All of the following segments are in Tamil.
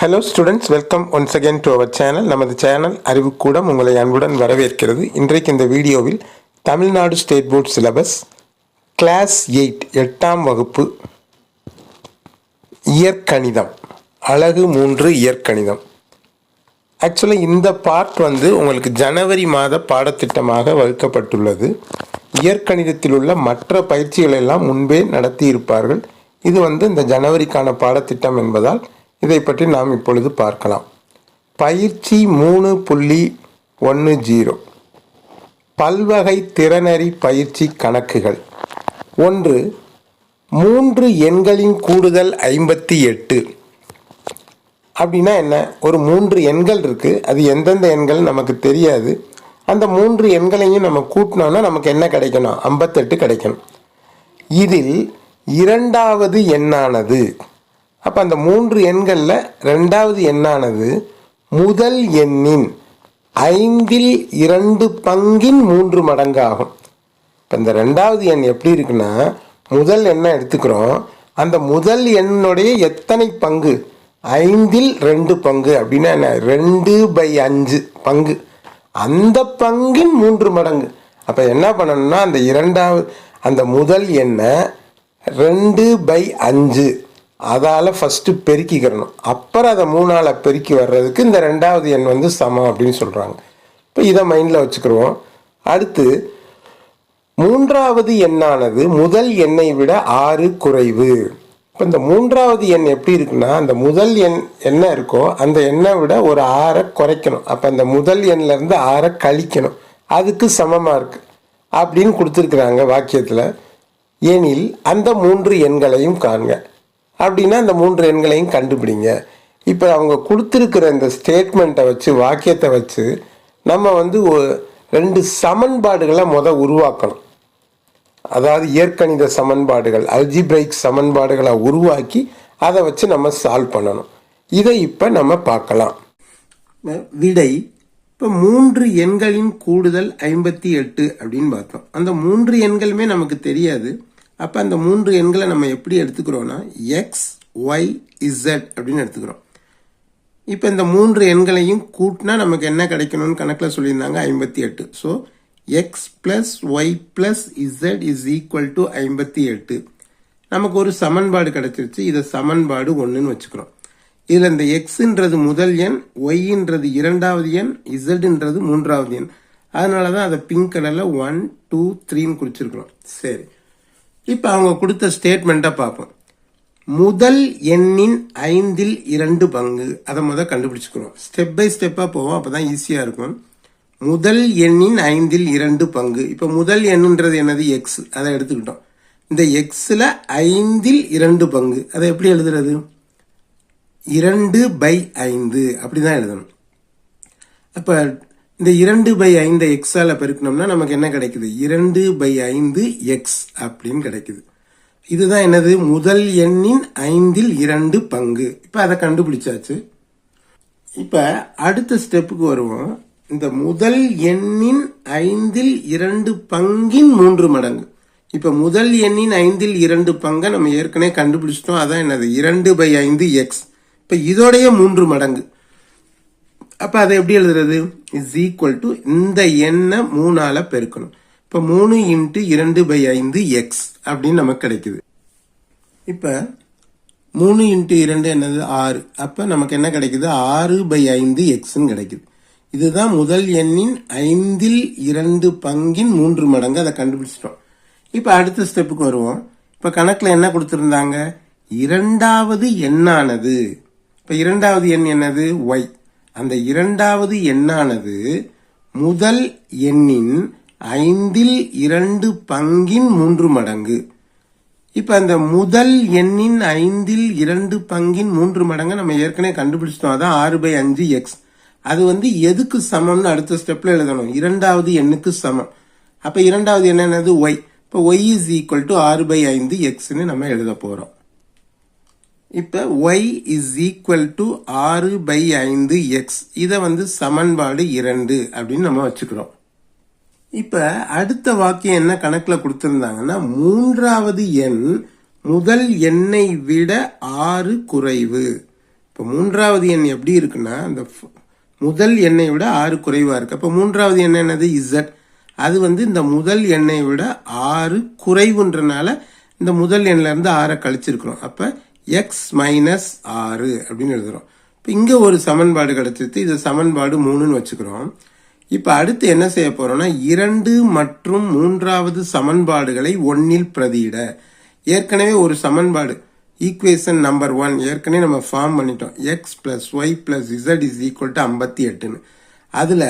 Hello students welcome once again to our channel நமது சேனல் அறிவுக்கூடம் உங்களை அன்புடன் வரவேற்கிறது. இன்றைக்கு இந்த வீடியோவில் Tamil Nadu state board syllabus class eight எட்டாம் வகுப்பு இயற்கணிதம். அழகு மூன்று இயற்கணிதம். ஆக்சுவலாக இந்த பார்ட் வந்து உங்களுக்கு ஜனவரி மாத பாடத்திட்டமாக வகுக்கப்பட்டுள்ளது. இயற்கணிதத்தில் உள்ள மற்ற பயிற்சிகளெல்லாம் முன்பே நடத்தி இருப்பார்கள் இது வந்து இந்த ஜனவரிக்கான பாடத்திட்டம் என்பதால் இதை பற்றி நாம் இப்பொழுது பார்க்கலாம். பயிற்சி மூணு புள்ளி ஒன்று ஜீரோ. பல்வகை திறனறி பயிற்சி கணக்குகள். ஒன்று மூன்று எண்களின் கூடுதல் ஐம்பத்தி எட்டு. அப்படின்னா என்ன? ஒரு மூன்று எண்கள் இருக்குது அது எந்தெந்த எண்கள் நமக்கு தெரியாது. அந்த மூன்று எண்களையும் நம்ம கூட்டினோன்னா நமக்கு என்ன கிடைக்கணும்? ஐம்பத்தெட்டு கிடைக்கணும். இதில் இரண்டாவது எண்ணானது. அப்போ அந்த மூன்று எண்களில் ரெண்டாவது எண்ணானது முதல் எண்ணின் ஐந்தில் இரண்டு பங்கின் மூன்று மடங்கு ஆகும் இப்போ இந்த ரெண்டாவது எண் எப்படி இருக்குன்னா முதல் எண்ணை எடுத்துக்கிறோம். அந்த முதல் எண்ணுடைய எத்தனை பங்கு? ஐந்தில் ரெண்டு பங்கு. அப்படின்னா என்ன? ரெண்டு பை அஞ்சு பங்கு. அந்த பங்கின் மூன்று மடங்கு. அப்போ என்ன பண்ணணும்னா அந்த இரண்டாவது அந்த முதல் எண்ணை ரெண்டு பை அஞ்சு அதால் ஃபஸ்ட்டு பெருக்கிக்கிறணும். அப்புறம் அதை மூணால் பெருக்கி வர்றதுக்கு இந்த ரெண்டாவது எண் வந்து சமம் அப்படின்னு சொல்கிறாங்க இப்போ இதை மைண்டில் வச்சுக்கிருவோம். அடுத்து மூன்றாவது எண்ணானது முதல் எண்ணை விட ஆறு குறைவு. இப்போ இந்த மூன்றாவது எண் எப்படி இருக்குன்னா அந்த முதல் எண் என்ன இருக்கோ அந்த எண்ணை விட ஒரு ஆறை குறைக்கணும். அப்போ அந்த முதல் எண்ணிலேருந்து ஆறை கழிக்கணும். அதுக்கு சமமாக இருக்குது அப்படின்னு கொடுத்துருக்குறாங்க வாக்கியத்தில். எனில் அந்த மூன்று எண்களையும் காண்க. அப்படின்னா அந்த மூன்று எண்களையும் கண்டுபிடிங்க. இப்போ அவங்க கொடுத்துருக்கிற இந்த ஸ்டேட்மெண்ட்டை வச்சு வாக்கியத்தை வச்சு நம்ம வந்து ரெண்டு சமன்பாடுகளை முத உருவாக்கணும். அதாவது இயற்கணித சமன்பாடுகள் அல்ஜிபிரைக் சமன்பாடுகளை உருவாக்கி அதை வச்சு நம்ம சால்வ் பண்ணணும். இதை இப்போ நம்ம பார்க்கலாம். விடை இப்போ மூன்று எண்களின் கூடுதல் ஐம்பத்தி எட்டு அப்படின்னு பார்த்தோம். அந்த மூன்று எண்களுமே நமக்கு தெரியாது. அப்போ அந்த மூன்று எண்களை நம்ம எப்படி எடுத்துக்கிறோன்னா எக்ஸ் ஒய் இசட் அப்படின்னு எடுத்துக்கிறோம். இப்போ இந்த மூன்று எண்களையும் கூட்டினா நமக்கு என்ன கிடைக்கணும்னு கணக்கில் சொல்லியிருந்தாங்க ஐம்பத்தி எட்டு. So X plus Y plus Z is equal to ஐம்பத்தி எட்டு. நமக்கு ஒரு சமன்பாடு கிடைச்சிருச்சு. இதை சமன்பாடு ஒன்றுன்னு வச்சுக்கிறோம். இதில் இந்த எக்ஸுன்றது முதல் எண் ஒய்ன்றது இரண்டாவது எண் இசட்ன்றது மூன்றாவது எண். அதனால தான் அதை பிங்க் கலரில் ஒன் டூ த்ரீன்னு குறிச்சிருக்கிறோம். சரி. இப்போ அவங்க கொடுத்த ஸ்டேட்மெண்ட்டை பார்ப்போம். முதல் எண்ணின் ஐந்தில் இரண்டு பங்கு. அதை முத கண்டுபிடிச்சுக்கிறோம் ஸ்டெப் பை ஸ்டெப்பாக போவோம். அப்போ தான் ஈஸியாக இருக்கும். முதல் எண்ணின் ஐந்தில் இரண்டு பங்கு. இப்போ முதல் எண்ணுன்றது என்னது? எக்ஸ் அதை எடுத்துக்கிட்டோம். இந்த எக்ஸில் ஐந்தில் இரண்டு பங்கு. அதை எப்படி எழுதுறது? இரண்டு பை ஐந்து. அப்படி தான் எழுதணும். அப்போ இந்த இரண்டு பை ஐந்து எக்ஸால் பெருக்கணும்னா நமக்கு என்ன கிடைக்குது? இரண்டு பை ஐந்து எக்ஸ் அப்படின்னு கிடைக்குது. இதுதான் என்னது? முதல் எண்ணின் ஐந்தில் இரண்டு பங்கு. இப்போ அதை கண்டுபிடிச்சாச்சு. இப்போ அடுத்த ஸ்டெப்புக்கு வருவோம். இந்த முதல் எண்ணின் ஐந்தில் இரண்டு பங்கின் மூன்று மடங்கு. இப்போ முதல் எண்ணின் ஐந்தில் இரண்டு பங்கை நம்ம ஏற்கனவே கண்டுபிடிச்சிட்டோம். அதான் என்னது? இரண்டு பை ஐந்து எக்ஸ் இப்போ இதோடைய மூன்று மடங்கு. அப்போ அதை எப்படி எழுதுறது? இஸ் ஈக்குவல் டு இந்த எண்ணை மூணால பெருக்கணும். இப்போ மூணு இன்ட்டு இரண்டு பை ஐந்து எக்ஸ் அப்படின்னு நமக்கு கிடைக்குது. இப்போ மூணு இன்ட்டு இரண்டு என்னது? ஆறு. அப்போ நமக்கு என்ன கிடைக்குது? ஆறு பை ஐந்து எக்ஸ்ன்னு கிடைக்குது. இதுதான் முதல் எண்ணின் ஐந்தில் இரண்டு பங்கின் மூன்று மடங்கு. அதை கண்டுபிடிச்சிட்டோம். இப்போ அடுத்த ஸ்டெப்புக்கு வருவோம். இப்போ கணக்கில் என்ன கொடுத்துருந்தாங்க? இரண்டாவது எண்ணானது. இப்போ இரண்டாவது எண் என்னது? ஒய் அந்த இரண்டாவது எண்ணானது முதல் எண்ணின் ஐந்தில் இரண்டு பங்கின் மூன்று மடங்கு. இப்ப அந்த முதல் எண்ணின் ஐந்தில் இரண்டு பங்கின் மூன்று மடங்கு நம்ம ஏற்கனவே கண்டுபிடிச்சிட்டோம். அதான் ஆறு பை அஞ்சு எக்ஸ் அது வந்து எதுக்கு சமம்னு அடுத்த ஸ்டெப்ல எழுதணும். இரண்டாவது எண்ணுக்கு சமம். அப்ப இரண்டாவது என்னென்னது ஒய் இப்போ ஒய் இஸ் ஈக்குவல் டு ஆறு பை ஐந்து எக்ஸ்ன்னு நம்ம எழுத போறோம். இப்போ ஒய் இஸ் ஈக்குவல் டு ஆறு பை ஐந்து எக்ஸ் இதை வந்து சமன்பாடு இரண்டு அப்படின்னு நம்ம வச்சுக்கிறோம். இப்போ அடுத்த வாக்கியம் என்ன கணக்கில் கொடுத்துருந்தாங்கன்னா மூன்றாவது எண் முதல் எண்ணை விட ஆறு குறைவு. இப்போ மூன்றாவது எண் எப்படி இருக்குன்னா இந்த முதல் எண்ணை விட ஆறு குறைவாக இருக்குது அப்போ மூன்றாவது எண் என்னது? இசட் அது வந்து இந்த முதல் எண்ணை விட ஆறு குறைவுன்றனால இந்த முதல் எண்ணில் இருந்து ஆறை கழிச்சிருக்கிறோம். அப்போ எக்ஸ் மைனஸ் ஆறு அப்படின்னு எழுதுறோம். இப்போ இங்கே ஒரு சமன்பாடு கிடைச்சிருது இது சமன்பாடு மூணுன்னு வச்சுக்கிறோம். இப்போ அடுத்து என்ன செய்ய போகிறோம்னா இரண்டு மற்றும் மூன்றாவது சமன்பாடுகளை ஒன்னில் பிரதியிட. ஏற்கனவே ஒரு சமன்பாடு ஈக்குவேஷன் நம்பர் ஒன் ஏற்கனவே நம்ம ஃபார்ம் பண்ணிட்டோம். X plus Y plus Z is equal to ஐம்பத்தி எட்டுன்னு. அதில்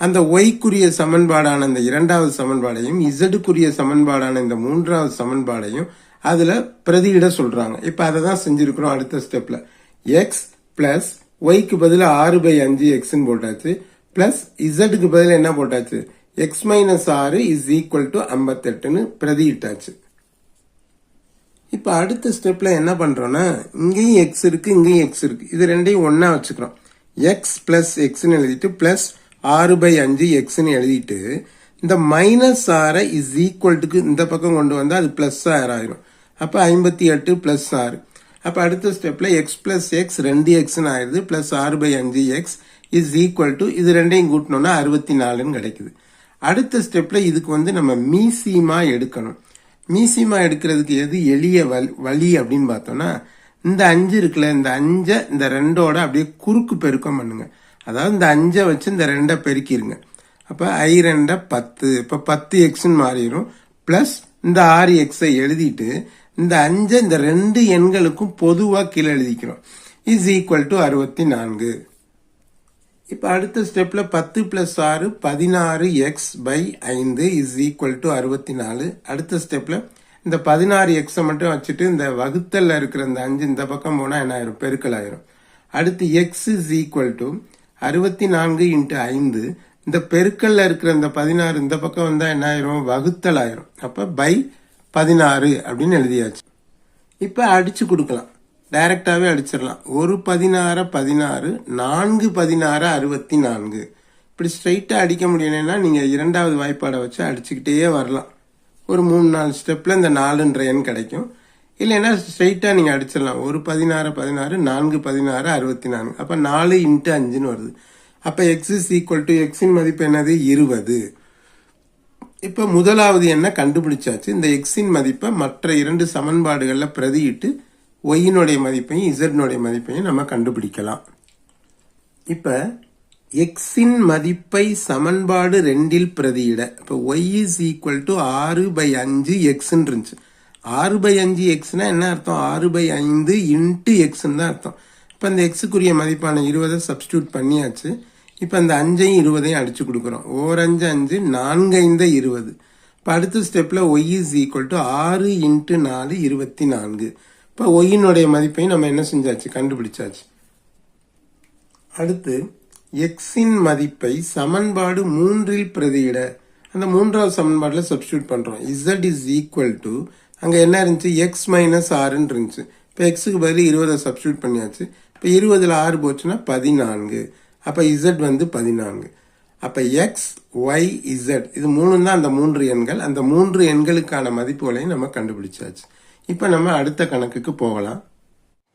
அந்த ஒய்க்குரிய சமன்பாடான இந்த இரண்டாவது சமன்பாடையும் இசடுக்குரிய சமன்பாடான இந்த மூன்றாவது சமன்பாடையும் அதில் பிரதியிட சொல்கிறாங்க இப்போ அதை தான் செஞ்சுருக்கிறோம் அடுத்த ஸ்டெப்பில் எக்ஸ் ப்ளஸ் ஒய்க்கு பதிலாக ஆறு பை அஞ்சு எக்ஸ்ன்னு போட்டாச்சு. ப்ளஸ் இசட்டுக்கு பதிலாக என்ன போட்டாச்சு? எக்ஸ் மைனஸ் ஆறு இஸ் ஈக்குவல் டு ஐம்பத்தெட்டுன்னு பிரதியிட்டாச்சு. இப்போ அடுத்த ஸ்டெப்பில் என்ன பண்ணுறோன்னா இங்கேயும் எக்ஸ் இருக்குது இங்கேயும் எக்ஸ் இருக்குது இது ரெண்டையும் ஒன்றா வச்சுக்கிறோம். எக்ஸ் ப்ளஸ் எக்ஸ்ன்னு எழுதிட்டு ப்ளஸ் ஆறு பை அஞ்சு எக்ஸ்ன்னு எழுதிட்டு இந்த மைனஸ் ஆறை இஸ் ஈக்குவல்ட்டுக்கு இந்த பக்கம் கொண்டு வந்தால் அது ப்ளஸ் ஆறு ஆயிரும். அப்போ ஐம்பத்தி எட்டு ப்ளஸ் ஆறு. அப்போ அடுத்த ஸ்டெப்பில் எக்ஸ் ப்ளஸ் எக்ஸ் ரெண்டு எக்ஸ்னு ஆயிடுது ப்ளஸ் ஆறு பை அஞ்சு எக்ஸ் இஸ் ஈக்குவல் டு இது ரெண்டையும் கூட்டினோன்னா அறுபத்தி நாலுன்னு கிடைக்குது. அடுத்த ஸ்டெப்பில் இதுக்கு வந்து நம்ம மீசிமா எடுக்கணும். மீசிமா எடுக்கிறதுக்கு எது எளிய வல்- வழி அப்படின்னு பார்த்தோம்னா இந்த அஞ்சு இருக்குல்ல இந்த அஞ்சை இந்த ரெண்டோட அப்படியே குறுக்கு பெருக்கம் பண்ணுங்க. அதாவது இந்த அஞ்சை வச்சு இந்த ரெண்டை பெருக்கிடுங்க அப்போ ஐ ரெண்டை பத்து. இப்போ பத்து எக்ஸ்ன்னு மாறிடும். ப்ளஸ் இந்த ஆறு எக்ஸை எழுதிட்டு இந்த அஞ்சு இந்த ரெண்டு எண்களுக்கும் பொதுவாக கீழே எழுதிக்கிறோம். இஸ் ஈக்குவல் டு அறுபத்தி நான்கு இப்போ அடுத்த ஸ்டெப்பில் பத்து ப்ளஸ் ஆறு பதினாறு எக்ஸ் பை ஐந்து இஸ் ஈக்குவல் டு அறுபத்தி நாலு அடுத்த ஸ்டெப்பில் இந்த பதினாறு எக்ஸை மட்டும் வச்சுட்டு இந்த வகுத்தலில் இருக்கிற இந்த அஞ்சு இந்த பக்கம் போனால் என்ன ஆயிரும்? பெருக்கல் ஆயிரும். அடுத்து எக்ஸ் இஸ் ஈக்குவல் டு அறுபத்தி நான்கு இன்ட்டு ஐந்து. இந்த பெருக்கல்ல இருக்கிற இந்த பதினாறு இந்த பக்கம் வந்தால் என்ன ஆயிரும்? வகுத்தல் ஆயிரும். அப்போ பை பதினாறு அப்படின்னு எழுதியாச்சு. இப்போ அடித்து கொடுக்கலாம். டைரக்டாவே அடிச்சிடலாம். ஒரு பதினாறு பதினாறு நான்கு பதினாறு அறுபத்தி நான்கு. இப்படி ஸ்ட்ரைட்டாக அடிக்க முடியலைன்னா நீங்கள் இரண்டாவது வாய்ப்பாடை வச்சு அடிச்சுக்கிட்டே வரலாம். ஒரு மூணு நாலு ஸ்டெப்பில் இந்த நாலுன்ற எண் கிடைக்கும். இல்லைன்னா ஸ்ட்ரைட்டாக நீங்கள் அடிச்சிடலாம். ஒரு பதினாறு பதினாறு நான்கு பதினாறு அறுபத்தி நான்கு. அப்போ நாலு இன்ட்டு அஞ்சுன்னு வருது. அப்போ எக்ஸ் இஸ் ஈக்குவல் டு எக்ஸின் மதிப்பு என்னது? இருபது. இப்போ முதலாவது என்ன கண்டுபிடிச்சாச்சு? இந்த எக்ஸின் மதிப்பை மற்ற இரண்டு சமன்பாடுகளில் பிரதியிட்டு ஒய்யினுடைய மதிப்பையும் இசட்னுடைய மதிப்பையும் நம்ம கண்டுபிடிக்கலாம். இப்போ எக்ஸின் மதிப்பை சமன்பாடு ரெண்டில் பிரதியிட. இப்போ ஒய் இஸ் ஈக்குவல் டு ஆறு பை அஞ்சு எக்ஸ்ன்னு இருந்துச்சு ஆறு பை அஞ்சு எக்ஸ்னா என்ன அர்த்தம்? ஆறு பை ஐந்து இன்ட்டு எக்ஸ்ன்னு தான் அர்த்தம். இப்போ அந்த எக்ஸுக்குரிய மதிப்பான இருபதை சப்ஸ்டியூட் பண்ணியாச்சு. இப்போ அந்த அஞ்சையும் இருபதையும் அடிச்சு கொடுக்குறோம். ஓர் அஞ்சு அஞ்சு நான்கு ஐந்து இருபது. இப்போ அடுத்த ஸ்டெப்பில் ஒய் இஸ் ஈக்குவல் டு ஆறு இன்ட்டு நாலு இருபத்தி நான்கு. இப்போ ஒய்யினுடைய மதிப்பையும் நம்ம என்ன செஞ்சாச்சு? கண்டுபிடிச்சாச்சு. அடுத்து எக்ஸின் மதிப்பை சமன்பாடு மூன்றில் பிரதியிட. அந்த மூன்றாவது சமன்பாட்டில் சப்ஸ்டியூட் பண்ணுறோம் இசட் இஸ் ஈக்குவல் டு அங்கே என்ன இருந்துச்சு? எக்ஸ் மைனஸ் ஆறுன்னு இருந்துச்சு. இப்போ எக்ஸுக்கு பதில் இருபதை சப்ஸ்டியூட் பண்ணியாச்சு. இப்போ இருபதில் ஆறு போச்சுன்னா பதினான்கு. அப்போ இசட் வந்து பதினான்கு. அப்போ எக்ஸ் ஒய் இசட் இது மூணு தான் அந்த மூன்று எண்கள். அந்த மூன்று எண்களுக்கான மதிப்புகளையும் நம்ம கண்டுபிடிச்சாச்சு. இப்போ நம்ம அடுத்த கணக்குக்கு போகலாம்.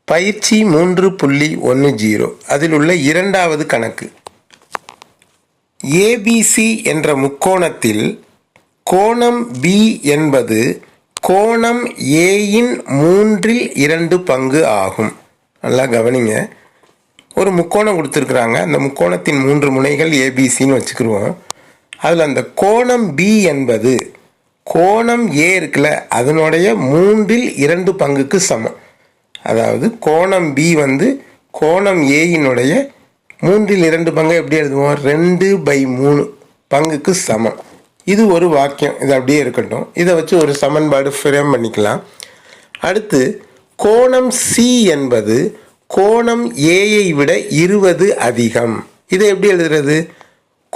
பயிற்சி மூன்று புள்ளி ஒன்று ஜீரோ. அதில் உள்ள இரண்டாவது கணக்கு. ஏபிசி என்ற முக்கோணத்தில் கோணம் பி என்பது கோணம் ஏயின் மூன்றில் இரண்டு பங்கு ஆகும். நல்லா கவனிங்க. ஒரு முக்கோணம் கொடுத்துருக்குறாங்க. அந்த முக்கோணத்தின் மூன்று முனைகள் ஏபிசின்னு வச்சுக்கிருவோம். அதில் அந்த கோணம் பி என்பது கோணம் ஏ இருக்குல்ல அதனுடைய மூன்றில் இரண்டு பங்குக்கு சமம். அதாவது கோணம் பி வந்து கோணம் ஏயினுடைய மூன்றில் இரண்டு பங்கு எப்படி எழுதுவோம்? ரெண்டு பை மூணு பங்குக்கு சமம். இது ஒரு வாக்கியம். இது அப்படியே இருக்கட்டும். இதை வச்சு ஒரு சமன்பாடு ஃப்ரேம் பண்ணிக்கலாம். அடுத்து கோணம் சி என்பது கோணம் ஏயை விட இருபது அதிகம். இதை எப்படி எழுதுறது?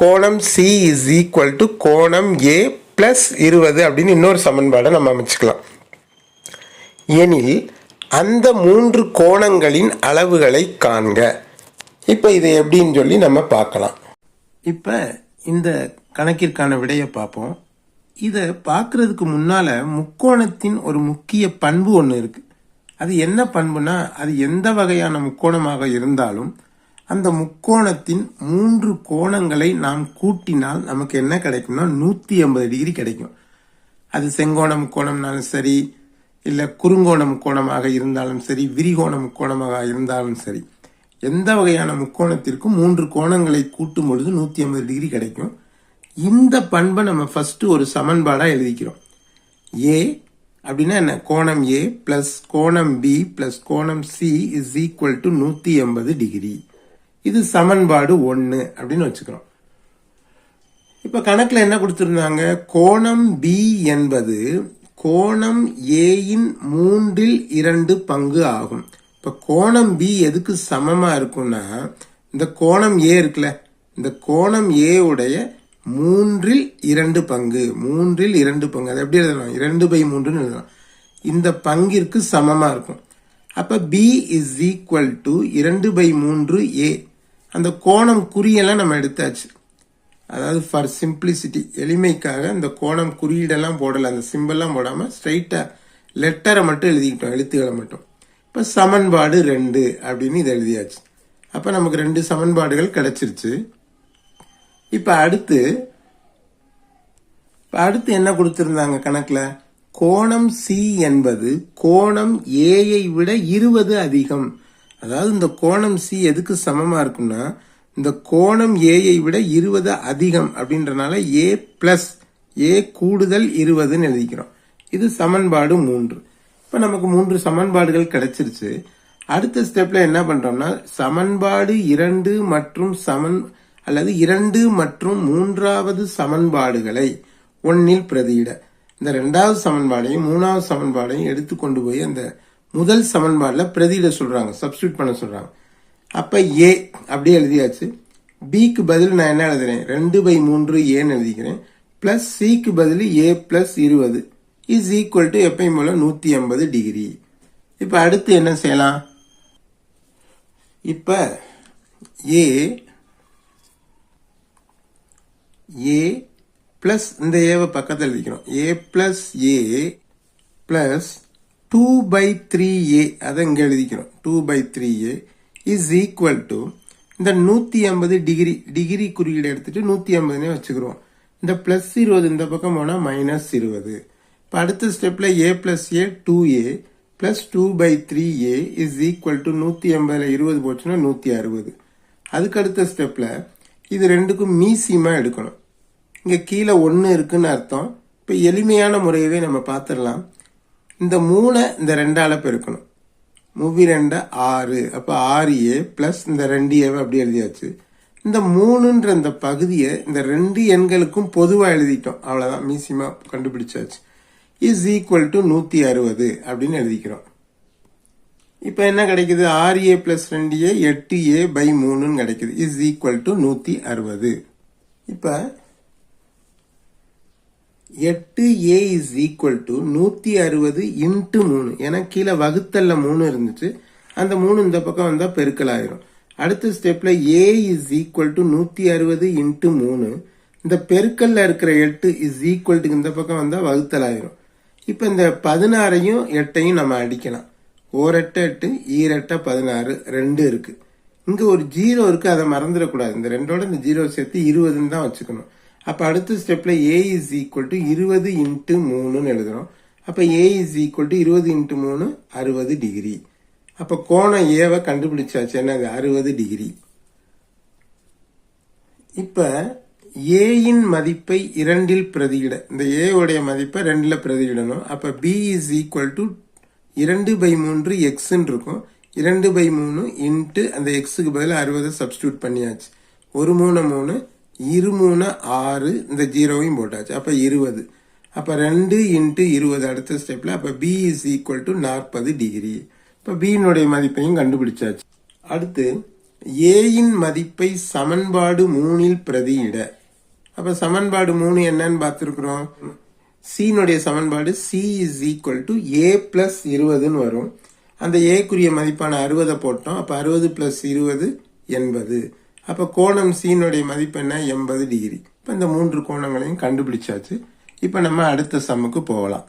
கோணம் சி இஸ் ஈக்குவல் டு கோணம் ஏ ப்ளஸ் இருபது அப்படின்னு இன்னொரு சமன்பாடை நம்ம அமைச்சுக்கலாம். எனில் அந்த மூன்று கோணங்களின் அளவுகளை காண்க. இப்போ இதை எப்படின்னு சொல்லி நம்ம பார்க்கலாம். இப்போ இந்த கணக்கிற்கான விடையை பார்ப்போம். இதை பார்க்குறதுக்கு முன்னால் முக்கோணத்தின் ஒரு முக்கிய பண்பு ஒன்று இருக்குது அது என்ன பண்புனா அது எந்த வகையான முக்கோணமாக இருந்தாலும் அந்த முக்கோணத்தின் மூன்று கோணங்களை நாம் கூட்டினால் நமக்கு என்ன கிடைக்கும்னா நூற்றி எண்பது டிகிரி கிடைக்கும். அது செங்கோண முக்கோணம்னாலும் சரி இல்லை குறுங்கோண முக்கோணமாக இருந்தாலும் சரி விரிகோண முக்கோணமாக இருந்தாலும் சரி எந்த வகையான முக்கோணத்திற்கும் மூன்று கோணங்களை கூட்டும் பொழுது நூற்றி ஐம்பது டிகிரி கிடைக்கும். இந்த பண்பை நம்ம ஃபஸ்ட்டு ஒரு சமன்பாடாக எழுதிக்கிறோம். ஏ அப்படின்னா என்ன? கோணம் ஏ பிளஸ் கோணம் பி பிளஸ் கோணம் சி இஸ் ஈக்குவல் டு நூத்தி எண்பது டிகிரி இது சமன்பாடு ஒன்று அப்படின்னு வச்சுக்கிறோம். இப்போ கணக்கில் என்ன கொடுத்துருந்தாங்க? கோணம் பி என்பது கோணம் ஏயின் மூன்றில் இரண்டு பங்கு ஆகும். இப்போ கோணம் பி எதுக்கு சமமாக இருக்கும்னா இந்த கோணம் ஏ இருக்குல்ல இந்த கோணம் ஏ உடைய மூன்றில் இரண்டு பங்கு. மூன்றில் இரண்டு பங்கு. அது எப்படி எழுதலாம்? இரண்டு பை மூன்றுன்னு எழுதலாம். இந்த பங்கிற்கு சமமாக இருக்கும். அப்போ பி இஸ் ஈக்குவல் டு இரண்டு பை மூன்று ஏ அந்த கோணம் குறியெல்லாம் நம்ம எடுத்தாச்சு. அதாவது ஃபார் சிம்பிளிசிட்டி எளிமைக்காக அந்த கோணம் குறியீடெல்லாம் போடலை. அந்த சிம்பிள்லாம் போடாமல் ஸ்ட்ரைட்டாக லெட்டரை மட்டும் எழுதிக்கிட்டோம். எழுத்துக்களை மட்டும். இப்போ சமன்பாடு ரெண்டு அப்படின்னு இதை எழுதியாச்சு. அப்போ நமக்கு ரெண்டு சமன்பாடுகள் கிடச்சிருச்சு. இப்ப அடுத்து இப்ப அடுத்து என்ன கொடுத்துருந்தாங்க கணக்குல? கோணம் சி என்பது கோணம் ஏயை விட இருபது அதிகம். அதாவது இந்த கோணம் சி எதுக்கு சமமா இருக்கும்னா இந்த கோணம் ஏயை விட இருபது அதிகம் அப்படின்றனால ஏ பிளஸ் ஏ கூடுதல் இருபதுன்னு எழுதிக்கிறோம். இது சமன்பாடு மூன்று. இப்போ நமக்கு மூன்று சமன்பாடுகள் கிடைச்சிருச்சு. அடுத்த ஸ்டெப்பில் என்ன பண்ணுறோம்னா சமன்பாடு இரண்டு மற்றும் சமன் அல்லது இரண்டு மற்றும் மூன்றாவது சமன்பாடுகளை ஒன்னில் பிரதியிட. இந்த ரெண்டாவது சமன்பாடையும் மூணாவது சமன்பாடையும் எடுத்து கொண்டு போய் அந்த முதல் சமன்பாடில் பிரதியிட சொல்கிறாங்க சப்ஸ்டியூட் பண்ண சொல்கிறாங்க அப்போ ஏ அப்படியே எழுதியாச்சு. பிக்கு பதில் நான் என்ன எழுதுறேன்? ரெண்டு பை மூன்று ஏன்னு எழுதிக்கிறேன். ப்ளஸ் சிக்கு பதில் ஏ ப்ளஸ் இருபது. இஸ் ஈக்குவல் டு எப்பயும் போல நூற்றி ஐம்பது டிகிரி இப்போ அடுத்து என்ன செய்யலாம்? இப்போ ஏ ஏ பிளஸ் இந்த ஏவை பக்கத்தில் எழுதிக்கணும். A plus A plus two by three A அதை இங்கே எழுதிக்கிறோம் two by three A is equal to இந்த நூற்றி ஐம்பது டிகிரி டிகிரி குறியீடு எடுத்துகிட்டு நூற்றி ஐம்பதுனே வச்சுக்கிறோம். இந்த ப்ளஸ் இருபது இந்த பக்கம் போனால் மைனஸ் இருபது. இப்போ அடுத்த ஸ்டெப்பில் A plus A two A plus two by three A is equal to நூற்றி ஐம்பதில் இருபது போச்சுன்னா நூற்றி அறுபது. அதுக்கு அடுத்த ஸ்டெப்பில் இது ரெண்டுக்கும் மீசியமாக எடுக்கணும். இங்கே கீழே ஒன்று இருக்குன்னு அர்த்தம். இப்போ எளிமையான முறையவே நம்ம பார்த்துடலாம் இந்த மூணை இந்த ரெண்டால் பெருக்கணும். மூவி ரெண்டு ஆறு. அப்போ ஆறு ஏ ப்ளஸ் இந்த ரெண்டு ஏவை அப்படி எழுதியாச்சு. இந்த மூணுன்ற இந்த பகுதியை இந்த ரெண்டு எண்களுக்கும் பொதுவாக எழுதிட்டோம். அவ்வளோதான் மீசியமாக கண்டுபிடிச்சாச்சு. இஸ் ஈக்குவல் டு நூற்றி அறுபது அப்படின்னு எழுதிக்கிறோம். இப்போ என்ன கிடைக்குது? ஆறு ஏ ப்ளஸ் ரெண்டு ஏ எட்டு ஏ பை மூணுன்னு கிடைக்குது. இஸ் ஈக்குவல் டு நூற்றி அறுபது. இப்போ எட்டு ஏ இஸ் ஈக்குவல் டு நூற்றி அறுபது இன்ட்டு மூணு. ஏன்னா கீழே வகுத்தல்ல மூணு இருந்துச்சு. அந்த மூணு இந்த பக்கம் வந்தால் பெருக்கல் ஆயிரும். அடுத்த ஸ்டெப்பில் ஏ இஸ் ஈக்குவல் டு நூற்றி அறுபது இன்ட்டு மூணு. இந்த பெருக்கல்ல இருக்கிற எட்டு இஸ் ஈக்குவல் டு இந்த பக்கம் வந்தால் வகுத்தல் ஆயிரும். இப்போ இந்த பதினாறையும் எட்டையும் நம்ம அடிக்கலாம். ஓரெட்ட எட்டு ஈரெட்ட பதினாறு ரெண்டு இருக்குது இங்கே ஒரு ஜீரோ இருக்குது அதை மறந்துடக்கூடாது. இந்த ரெண்டோட இந்த ஜீரோ சேர்த்து இருபதுன்னு தான் வச்சுக்கணும். அப்போ அடுத்த ஸ்டெப்பில் ஏ இஸ் ஈக்குவல் டு இருபது இன்ட்டு மூணுன்னு எழுதுகிறோம் அப்போ ஏ இஸ் ஈக்குவல் டு இருபது இன்ட்டு மூணு அறுபது டிகிரி அப்போ கோணம் ஏவை கண்டுபிடிச்சாச்சு. என்னங்க அறுபது டிகிரி இப்போ ஏயின் மதிப்பை இரண்டில் பிரதியிட இந்த ஏவுடைய மதிப்பை ரெண்டில் பிரதியிடணும். அப்போ பி இஸ் ஈக்குவல் டு இரண்டு பை மூன்று எக்ஸுன்னு இருக்கும். இரண்டு பை மூணு இன்ட்டு அந்த எக்ஸுக்கு பதில் அறுபதை சப்ஸ்டியூட் பண்ணியாச்சு. ஒரு மூணு மூணு இரு மூணு ஆறு இந்த ஜீரோவையும் போட்டாச்சு. அப்போ இருபது. அப்போ ரெண்டு இன்ட்டு இருபது அடுத்த ஸ்டெப்பில் அப்போ பி இஸ் ஈக்குவல் டு நாற்பது டிகிரி இப்போ பியினுடைய மதிப்பையும் கண்டுபிடிச்சாச்சு. அடுத்து ஏயின் மதிப்பை சமன்பாடு மூணில் பிரதியிட. அப்போ சமன்பாடு மூணு என்னன்னு பார்த்துருக்குறோம். சீனுடைய சமன்பாடு C is equal to A plus இருபதுன்னு வரும். அந்த ஏக்குரிய மதிப்பான அறுபதை போட்டோம். அப்போ அறுபது பிளஸ் இருபது எண்பது அப்போ கோணம் சீனுடைய மதிப்பு என்ன? எண்பது டிகிரி. இப்போ இந்த மூன்று கோணங்களையும் கண்டுபிடிச்சாச்சு. இப்போ நம்ம அடுத்த சம்முக்கு போகலாம்.